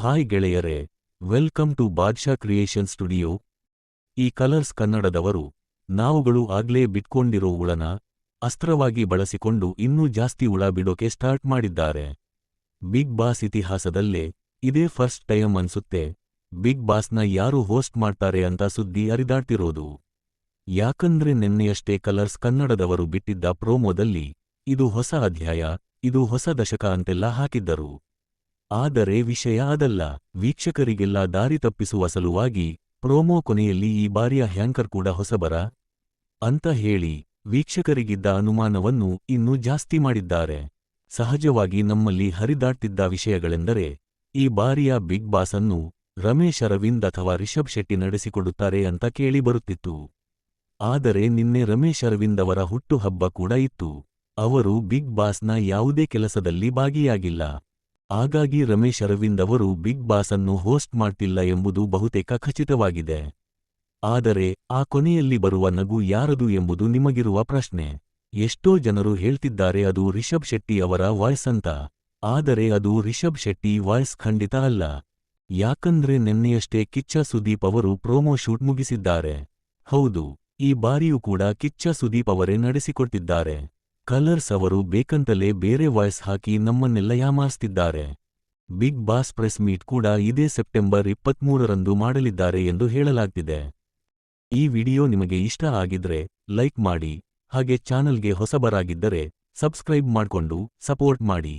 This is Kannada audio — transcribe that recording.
ಹಾಯ್ ಗೆಳೆಯರೇ, welcome to Badshah creation studio. ಈ ಕಲರ್ಸ್ ಕನ್ನಡದವರು, ನಾವುಗಳು ಆಗ್ಲೇ ಬಿಟ್ಕೊಂಡಿರೋ ಉಳನ, ಅಸ್ತ್ರವಾಗಿ ಬಳಸಿಕೊಂಡು ಇನ್ನೂ ಜಾಸ್ತಿ ಉಳ ಬಿಡೋಕೆ ಸ್ಟಾರ್ಟ್ ಮಾಡಿದ್ದಾರೆ. ಬಿಗ್ ಬಾಸ್ ಇತಿಹಾಸದಲ್ಲೇ ಇದೇ ಫಸ್ಟ್ ಟೈಮ್ ಅನ್ಸುತ್ತೆ, ಬಿಗ್ ಬಾಸ್ನ ಯಾರು ಹೋಸ್ಟ್ ಮಾಡ್ತಾರೆ ಅಂತ ಸುದ್ದಿ ಅರಿದಾಡ್ತಿರೋದು. ಯಾಕಂದ್ರೆ ನಿನ್ನೆಯಷ್ಟೇ ಕಲರ್ಸ್ ಕನ್ನಡದವರು ಬಿಟ್ಟಿದ್ದ ಪ್ರೋಮೋದಲ್ಲಿ, ಇದು ಹೊಸ ಅಧ್ಯಾಯ, ಇದು ಹೊಸ ದಶಕ ಅಂತೆಲ್ಲ ಹಾಕಿದ್ದರು. ಆದರೆ ವಿಷಯ ಅದಲ್ಲ. ವೀಕ್ಷಕರಿಗೆಲ್ಲ ದಾರಿ ತಪ್ಪಿಸುವ ಸಲುವಾಗಿ ಪ್ರೋಮೋ ಕೊನೆಯಲ್ಲಿ ಈ ಬಾರಿಯ ಹ್ಯಾಂಕರ್ ಕೂಡ ಹೊಸಬರ? ಅಂತ ಹೇಳಿ ವೀಕ್ಷಕರಿಗಿದ್ದ ಅನುಮಾನವನ್ನು ಇನ್ನೂ ಜಾಸ್ತಿ ಮಾಡಿದ್ದಾರೆ. ಸಹಜವಾಗಿ ನಮ್ಮಲ್ಲಿ ಹರಿದಾಡ್ತಿದ್ದ ವಿಷಯಗಳೆಂದರೆ ಈ ಬಾರಿಯ ಬಿಗ್ ಬಾಸ್ ಅನ್ನು ರಮೇಶ್ ಅರವಿಂದ್ ಅಥವಾ ರಿಷಬ್ ಶೆಟ್ಟಿ ನಡೆಸಿಕೊಡುತ್ತಾರೆ ಅಂತ ಕೇಳಿ ಬರುತ್ತಿತ್ತು. ಆದರೆ ನಿನ್ನೆ ರಮೇಶ್ ಅರವಿಂದ್ ಅವರ ಹುಟ್ಟುಹಬ್ಬ ಕೂಡ ಇತ್ತು. ಅವರು ಬಿಗ್ ಬಾಸ್ನ ಯಾವುದೇ ಕೆಲಸದಲ್ಲಿ ಭಾಗಿಯಾಗಿಲ್ಲ. ಹಾಗಾಗಿ ರಮೇಶ್ ಅರವಿಂದ್ ಅವರು ಬಿಗ್ ಬಾಸ್ ಅನ್ನು ಹೋಸ್ಟ್ ಮಾಡ್ತಿಲ್ಲ ಎಂಬುದು ಬಹುತೇಕ ಖಚಿತವಾಗಿದೆ. ಆದರೆ ಆ ಕೊನೆಯಲ್ಲಿ ಬರುವ ನಗು ಯಾರದು ಎಂಬುದು ನಿಮಗಿರುವ ಪ್ರಶ್ನೆ. ಎಷ್ಟೋ ಜನರು ಹೇಳ್ತಿದ್ದಾರೆ ಅದು ರಿಷಬ್ ಶೆಟ್ಟಿ ಅವರ ವಾಯ್ಸ್ ಅಂತ. ಆದರೆ ಅದು ರಿಷಬ್ ಶೆಟ್ಟಿ ವಾಯ್ಸ್ ಖಂಡಿತ ಅಲ್ಲ. ಯಾಕಂದ್ರೆ ನಿನ್ನೆಯಷ್ಟೇ ಕಿಚ್ಚ ಸುದೀಪ್ ಅವರು ಪ್ರೋಮೋ ಶೂಟ್ ಮುಗಿಸಿದ್ದಾರೆ. ಹೌದು, ಈ ಬಾರಿಯೂ ಕೂಡ ಕಿಚ್ಚ ಸುದೀಪ್ ಅವರೇ ನಡೆಸಿಕೊಟ್ಟಿದ್ದಾರೆ ಕಲರ್ಸ್ ಅವರು ಬೇಕಂತಲೇ ಬೇರೆ ವಾಯ್ಸ್ ಹಾಕಿ ನಮ್ಮನ್ನೆಲ್ಲ ಯಾಮಾರಿಸ್ತಿದ್ದಾರೆ. ಬಿಗ್ ಬಾಸ್ ಪ್ರೆಸ್ ಮೀಟ್ ಕೂಡ ಇದೇ ಸೆಪ್ಟೆಂಬರ್ ಇಪ್ಪತ್ಮೂರರಂದು ಮಾಡಲಿದ್ದಾರೆ ಎಂದು ಹೇಳಲಾಗ್ತಿದೆ. ಈ ವಿಡಿಯೋ ನಿಮಗೆ ಇಷ್ಟ ಆಗಿದ್ರೆ ಲೈಕ್ ಮಾಡಿ, ಹಾಗೆ ಚಾನಲ್ಗೆ ಹೊಸಬರಾಗಿದ್ದರೆ ಸಬ್ಸ್ಕ್ರೈಬ್ ಮಾಡ್ಕೊಂಡು ಸಪೋರ್ಟ್ ಮಾಡಿ.